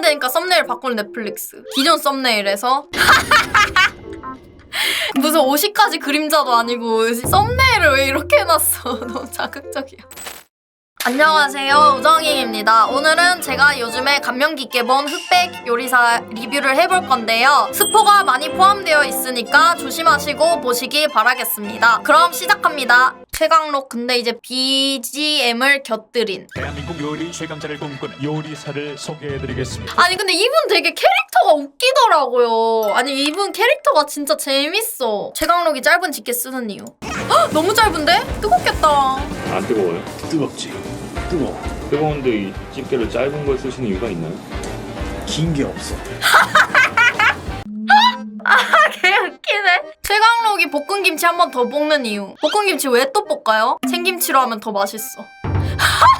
화제되니까 썸네일 바꾸는 넷플릭스. 기존 썸네일에서 무슨 50가지 그림자도 아니고 썸네일을 왜 이렇게 해놨어? 너무 자극적이야. 안녕하세요 우정희입니다 오늘은 제가 요즘에 감명 깊게 본 흑백 요리사 리뷰를 해볼 건데요 스포가 많이 포함되어 있으니까 조심하시고 보시기 바라겠습니다 그럼 시작합니다 최강록 근데 이제 BGM을 곁들인 대한민국 요리 최강자를 꿈꾸는 요리사를 소개해드리겠습니다. 아니 근데 이분 되게 캐릭터가 웃기더라고요 아니 이분 캐릭터가 진짜 재밌어 최강록이 짧은 직계 쓰는 이유 헉, 너무 짧은데? 뜨겁겠다 안 뜨거워요? 뜨겁지. 뜨거워. 뜨거운데 이 집게를 짧은 걸 쓰시는 이유가 있나요? 긴 게 없어. 볶음김치 한 번 더 볶는 이유. 볶음김치 왜 또 볶아요? 생김치로 하면 더 맛있어.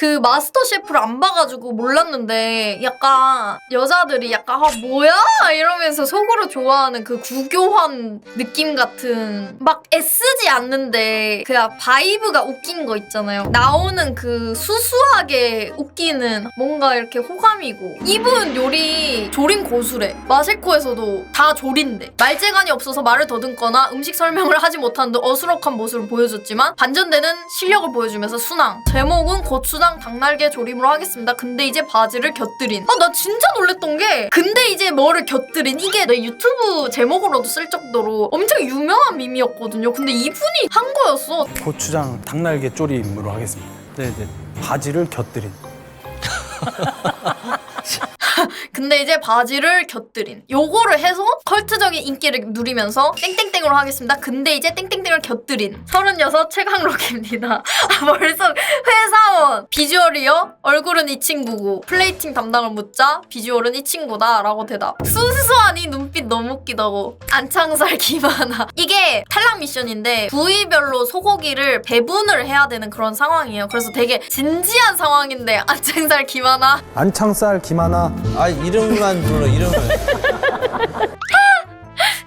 그 마스터 셰프를 안 봐가지고 몰랐는데 약간 여자들이 약간 아 뭐야? 이러면서 속으로 좋아하는 그 구교한 느낌 같은 막 애쓰지 않는데 그냥 바이브가 웃긴 거 있잖아요. 나오는 그 수수하게 웃기는 뭔가 이렇게 호감이고. 이분 요리 조린 고수래. 마세코에서도 다 조린대 말재간이 없어서 말을 더듬거나 음식 설명을 하지 못하는 듯 어수룩한 모습을 보여줬지만 반전되는 실력을 보여주면서 순항. 제목은 고추장 닭날개 조림으로 하겠습니다 근데 이제 바지를 곁들인 아 나 진짜 놀랬던 게 근데 이제 뭐를 곁들인 이게 내 유튜브 제목으로도 쓸 정도로 엄청 유명한 밈이었거든요 근데 이분이 한 거였어 고추장 닭날개 조림으로 하겠습니다. 네, 네. 바지를 곁들인. 근데 이제 바지를 곁들인 요거를 해서 컬트적인 인기를 누리면서 땡땡땡으로 하겠습니다. 근데 이제 땡땡땡을 곁들인 36 최강록입니다. 아, 벌써 회사원 비주얼이요? 얼굴은 이 친구고 플레이팅 담당을 묻자 비주얼은 이 친구다 라고 대답 순수하니 눈빛 너무 웃기다고 안창살 김하나 이게 탈락 미션인데 부위별로 소고기를 배분을 해야 되는 그런 상황이에요. 그래서 되게 진지한 상황인데 안창살 김하나 안창살 김하나 아 이름만 불러 이름을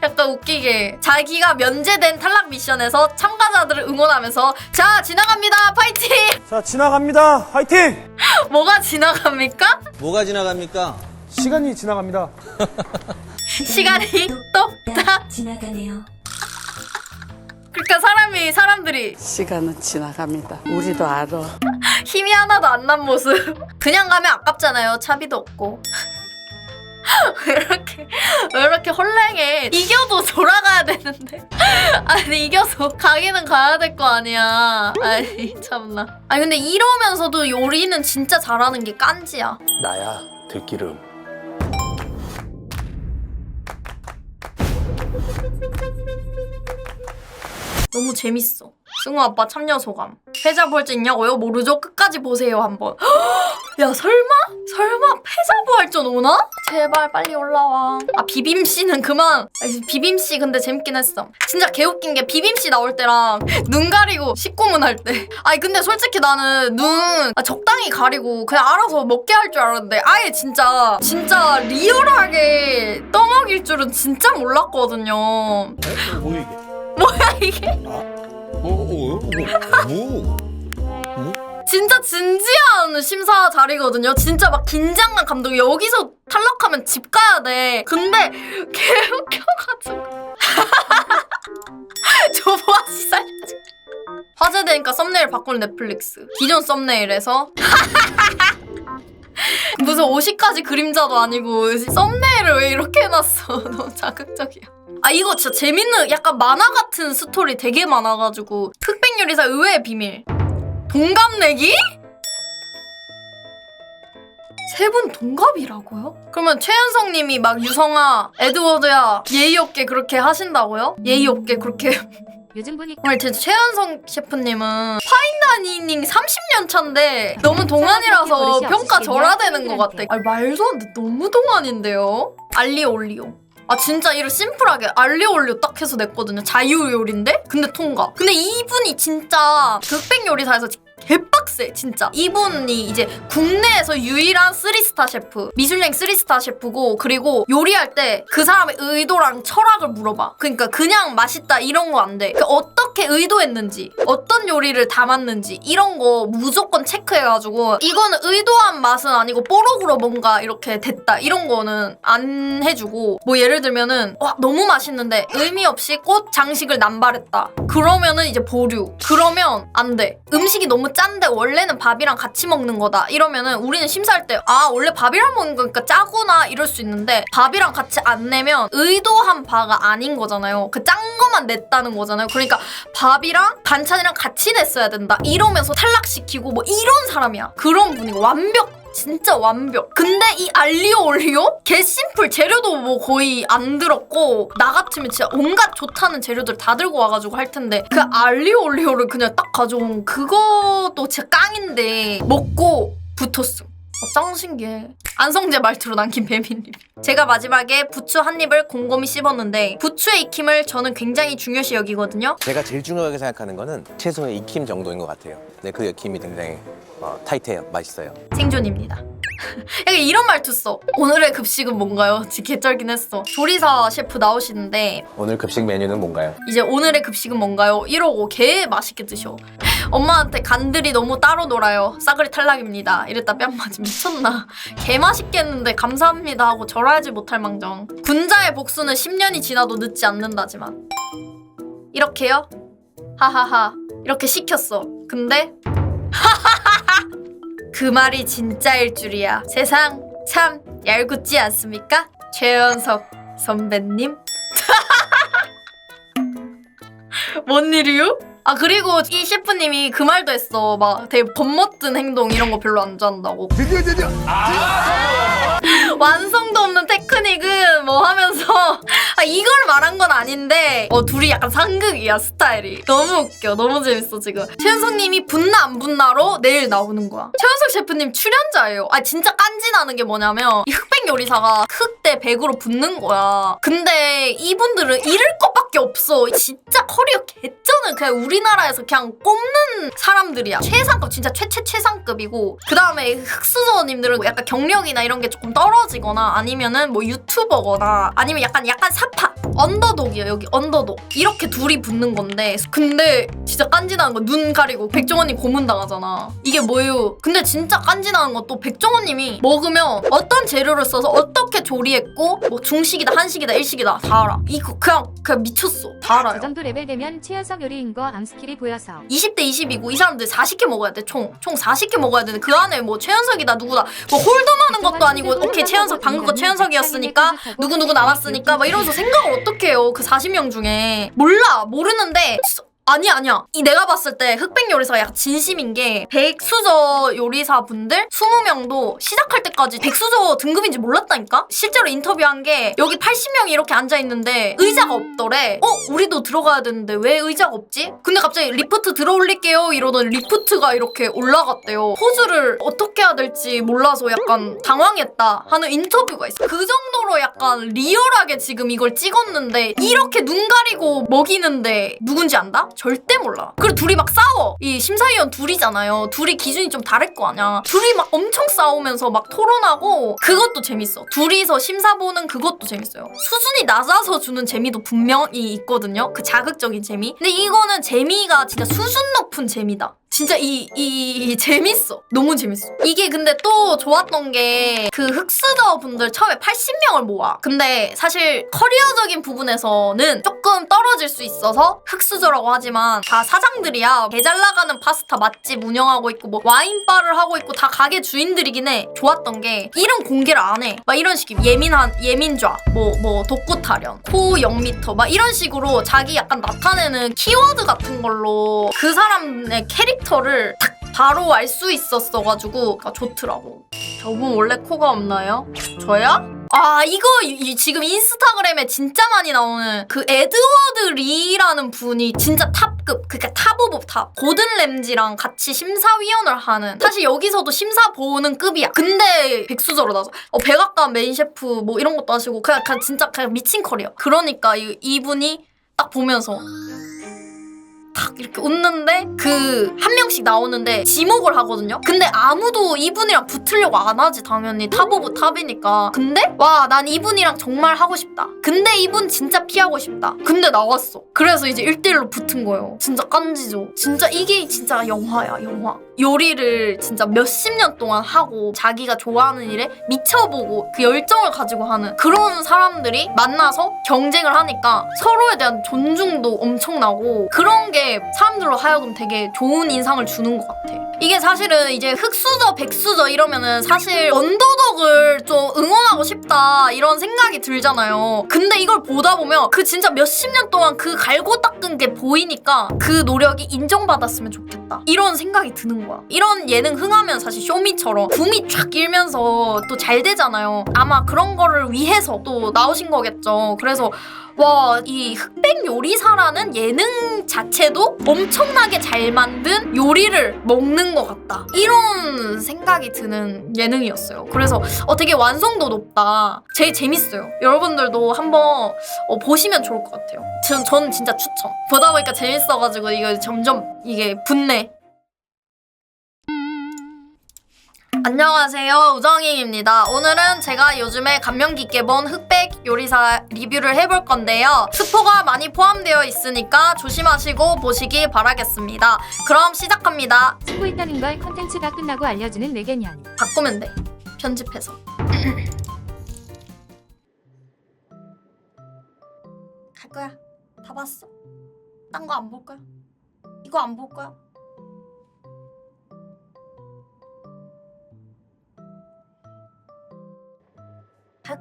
약간 웃기게 자기가 면제된 탈락 미션에서 참가자들을 응원하면서 자 지나갑니다 파이팅 자 지나갑니다 화이팅 뭐가 지나갑니까? 뭐가 지나갑니까? 시간이 지나갑니다 시간이 똑딱 지나가네요. 그러니까 사람이 사람들이 시간은 지나갑니다. 우리도 알아. 힘이 하나도 안 난 모습. 그냥 가면 아깝잖아요. 차비도 없고. 왜 이렇게 왜 이렇게 헐랭해. 이겨도 돌아가야 되는데. 아니 이겨서 가기는 가야 될 거 아니야. 아니 참나. 아니 근데 이러면서도 요리는 진짜 잘하는 게 깐지야. 나야 들기름. 너무 재밌어. 승우 아빠 참여 소감. 패자 부활전 있냐고요? 모르죠? 끝까지 보세요 한번. 야 설마? 설마 패자 부활전 오나? 제발 빨리 올라와. 아 비빔 씨는 그만. 아니, 비빔 씨 근데 재밌긴 했어. 진짜 개웃긴 게 비빔 씨 나올 때랑 눈 가리고 식구문 할 때. 아니 근데 솔직히 나는 눈 아, 적당히 가리고 그냥 알아서 먹게 할 줄 알았는데 아예 진짜 진짜 리얼하게 떠먹일 줄은 진짜 몰랐거든요. 뭐 이게? 뭐야 이게? 뭐? 뭐? 진짜 진지한 심사 자리거든요. 진짜 막 긴장감 감독 여기서 탈락하면 집 가야 돼. 근데 개 웃겨가지고. 조보아 씨 살려줘. 화제되니까 썸네일 바꾸는 넷플릭스. 기존 썸네일에서 무슨 50가지 그림자도 아니고 썸네일을 왜 이렇게 해놨어. 너무 자극적이야. 아 이거 진짜 재밌는 약간 만화 같은 스토리 되게 많아가지고 흑백 요리사 의외의 비밀 동갑내기? 세 분 동갑이라고요? 그러면 최현성 님이 막 유성아, 에드워드야 예의 없게 그렇게 하신다고요? 예의 없게 그렇게 요즘 보니까 정말 진짜 최현성 셰프님은 파인다이닝 30년 차인데 너무 동안이라서 평가 절하되는 것 같아. 아 말도 안 돼. 너무 동안인데요? 알리오 올리오. 아 진짜 이를 심플하게 알리오 올리오 딱 해서 냈거든요. 자유 요리인데? 근데 통과. 근데 이분이 진짜 흑백 요리사에서 개빡세 진짜. 이분이 이제 국내에서 유일한 3스타 셰프 미슐랭 3스타 셰프고 그리고 요리할 때 그 사람의 의도랑 철학을 물어봐. 그러니까 그냥 맛있다 이런 거 안돼. 그러니까 어떻게 의도했는지 어떤 요리를 담았는지 이런 거 무조건 체크해가지고 이거는 의도한 맛은 아니고 뽀록으로 뭔가 이렇게 됐다 이런 거는 안 해주고 뭐 예를 들면은 와 너무 맛있는데 의미 없이 꽃 장식을 남발했다. 그러면은 이제 보류. 그러면 안돼. 음식이 너무 짠데 원래는 밥이랑 같이 먹는 거다. 이러면은 우리는 심사할 때 아 원래 밥이랑 먹는 거니까 짜구나 이럴 수 있는데 밥이랑 같이 안 내면 의도한 바가 아닌 거잖아요. 그 짠 거만 냈다는 거잖아요. 그러니까 밥이랑 반찬이랑 같이 냈어야 된다. 이러면서 탈락시키고 뭐 이런 사람이야. 그런 분이 완벽 진짜 완벽. 근데 이 알리오 올리오 개 심플 재료도 뭐 거의 안 들었고 나 같으면 진짜 온갖 좋다는 재료들 다 들고 와가지고 할 텐데 그 알리오 올리오를 그냥 딱 가져온 그것도 진짜 깡인데 먹고 붙었음. 어, 짱 신기해. 안성재 말투로 남긴 배민님. 제가 마지막에 부추 한 입을 곰곰이 씹었는데 부추의 익힘을 저는 굉장히 중요시 여기거든요. 제가 제일 중요하게 생각하는 거는 채소의 익힘 정도인 것 같아요. 네, 그 익힘이 굉장히 어, 타이트해요. 맛있어요. 생존입니다. 약간 이런 말투 써. 오늘의 급식은 뭔가요? 진짜 개쩔긴 했어. 조리사 셰프 나오시는데 오늘 급식 메뉴는 뭔가요? 이제 오늘의 급식은 뭔가요? 이러고 개 맛있게 드셔. 엄마한테 간들이 너무 따로 놀아요. 싸그리 탈락입니다. 이랬다 뺨 맞으면 미쳤나. 개 맛있게 했는데 감사합니다 하고 절하지 못할 망정. 군자의 복수는 10년이 지나도 늦지 않는다지만. 이렇게요? 하하하. 이렇게 시켰어. 근데 그 말이 진짜일 줄이야. 세상 참 얄궂지 않습니까? 최연석 선배님? 뭔 일이요? 아 그리고 이 셰프님이 그 말도 했어. 막 되게 법멋든 행동 이런 거 별로 안 좋아한다고. 드디어 드디어 완성도 없는 테크닉은 뭐 하면서. 아 이걸 말한 건 아닌데. 어 둘이 약간 상극이야 스타일이. 너무 웃겨. 너무 재밌어 지금. 최현석님이 분나 안 분나로 내일 나오는 거야. 최현석 셰프님 출연자예요. 아 진짜 깐지나는 게 뭐냐면 이 흑백 요리사가 흑대 백으로 붙는 거야. 근데 이분들은 잃을 것밖에 없어. 진짜 커리어 개쩌는 그냥 우리나라에서 그냥 꼽는 사람들이야. 최상급 진짜 최최 최상급이고. 그 다음에 흑수저님들은 약간 경력이나 이런 게 조금 떨어지거나 아니면은 뭐 유튜버거나 아니면 약간 약간 사파 언더독이야 여기 언더독. 이렇게 둘이 붙는 건데 근데 진짜 깐지나는 거 눈 가리고 백종원님 고문 당하잖아. 이게 뭐예요? 근데 진짜 깐지나는 것도 백종원님이 먹으면 어떤 재료를 써서 어떻게 조리했고 뭐 중식이다 한식이다 일식이다 다 알아. 이거 그냥 그냥 미쳤어. 다 알아요. 그 정도 레벨 되면 최연석 요리인 거 암스킬이 보여서. 20대 20이고 이 사람들 40개 먹어야 돼 총. 총 40개 먹어야 되는데 그 안에 뭐 최현석이다 누구다. 뭐 홀덤하는 것도 아니고 오케이 최현석 방금 거 최현석이었으니까 누구누구 남았으니까 막 이러면서 생각을 어떻게 해요 그 40명 중에. 몰라 모르는데 진짜 아니 아니야. 이 내가 봤을 때 흑백 요리사가 약간 진심인 게 백수저 요리사 분들 20명도 시작할 때까지 백수저 등급인지 몰랐다니까? 실제로 인터뷰한 게 여기 80명이 이렇게 앉아 있는데 의자가 없더래. 어, 우리도 들어가야 되는데 왜 의자가 없지? 근데 갑자기 리프트 들어 올릴게요 이러더니 리프트가 이렇게 올라갔대요. 포즈를 어떻게 해야 될지 몰라서 약간 당황했다 하는 인터뷰가 있어. 그 정도로 약간 리얼하게 지금 이걸 찍었는데 이렇게 눈 가리고 먹이는데 누군지 안다? 절대 몰라. 그리고 둘이 막 싸워. 이 심사위원 둘이잖아요. 둘이 기준이 좀 다를 거 아니야. 둘이 막 엄청 싸우면서 막 토론하고 그것도 재밌어. 둘이서 심사 보는 그것도 재밌어요. 수준이 낮아서 주는 재미도 분명히 있거든요. 그 자극적인 재미. 근데 이거는 재미가 진짜 수준 높은 재미다. 진짜 이, 이, 재밌어. 너무 재밌어. 이게 근데 또 좋았던 게 그 흑수저 분들 처음에 80명을 모아. 근데 사실 커리어적인 부분에서는 조금 떨어질 수 있어서 흑수저라고 하지만 다 사장들이야. 개 잘 나가는 파스타 맛집 운영하고 있고 뭐 와인바를 하고 있고 다 가게 주인들이긴 해. 좋았던 게 이름 공개를 안 해. 막 이런 식이 예민한 예민좌, 뭐뭐 독구타련, 코 0미터 막 이런 식으로 자기 약간 나타내는 키워드 같은 걸로 그 사람의 캐릭터 를 딱 바로 알 수 있었어가지고 아, 좋더라고. 저분 원래 코가 없나요? 저요? 아 이거 이- 이 지금 인스타그램에 진짜 많이 나오는 그 에드워드 리라는 분이 진짜 탑급 그니까 탑 오브 탑 고든 램지랑 같이 심사위원을 하는 사실 여기서도 심사 보는 급이야 근데 백수저로 나서 어, 백악관 메인 셰프 뭐 이런 것도 하시고 그냥, 그냥 진짜 그냥 미친 커리어 그러니까 이, 이분이 딱 보면서 탁 이렇게 웃는데 그 한 명씩 나오는데 지목을 하거든요. 근데 아무도 이분이랑 붙으려고 안 하지 당연히 탑 오브 탑이니까. 근데 와 난 이분이랑 정말 하고 싶다. 근데 이분 진짜 피하고 싶다. 근데 나왔어. 그래서 이제 1대1로 붙은 거예요. 진짜 깐지죠. 진짜 이게 진짜 영화야 영화. 요리를 진짜 몇십 년 동안 하고 자기가 좋아하는 일에 미쳐보고 그 열정을 가지고 하는 그런 사람들이 만나서 경쟁을 하니까 서로에 대한 존중도 엄청나고 그런 게 사람들로 하여금 되게 좋은 인상을 주는 것 같아. 이게 사실은 이제 흑수저 백수저 이러면은 사실 언더독을 좀 응원하고 싶다 이런 생각이 들잖아요. 근데 이걸 보다 보면 그 진짜 몇십 년 동안 그 갈고 닦은 게 보이니까 그 노력이 인정받았으면 좋겠다. 이런 생각이 드는 거야. 이런 예능 흥하면 사실 쇼미처럼 붐이 쫙 일면서 또 잘 되잖아요. 아마 그런 거를 위해서 또 나오신 거겠죠. 그래서 와, 이 흑백 요리사라는 예능 자체도 엄청나게 잘 만든 요리를 먹는 것 같다. 이런 생각이 드는 예능이었어요. 그래서 어, 되게 완성도 높다. 제일 재밌어요. 여러분들도 한번 어, 보시면 좋을 것 같아요. 전, 전 진짜 추천. 보다 보니까 재밌어가지고 이거 점점 이게 붙네. 안녕하세요 우정잉입니다 오늘은 제가 요즘에 감명 깊게 본 흑백 요리사 리뷰를 해볼 건데요 스포가 많이 포함되어 있으니까 조심하시고 보시기 바라겠습니다 그럼 시작합니다 있다는 걸 컨텐츠가 끝나고 알려주는 뇌개년. 바꾸면 돼 편집해서 갈 거야 다 봤어? 딴 거 안 볼 거야? 이거 안 볼 거야?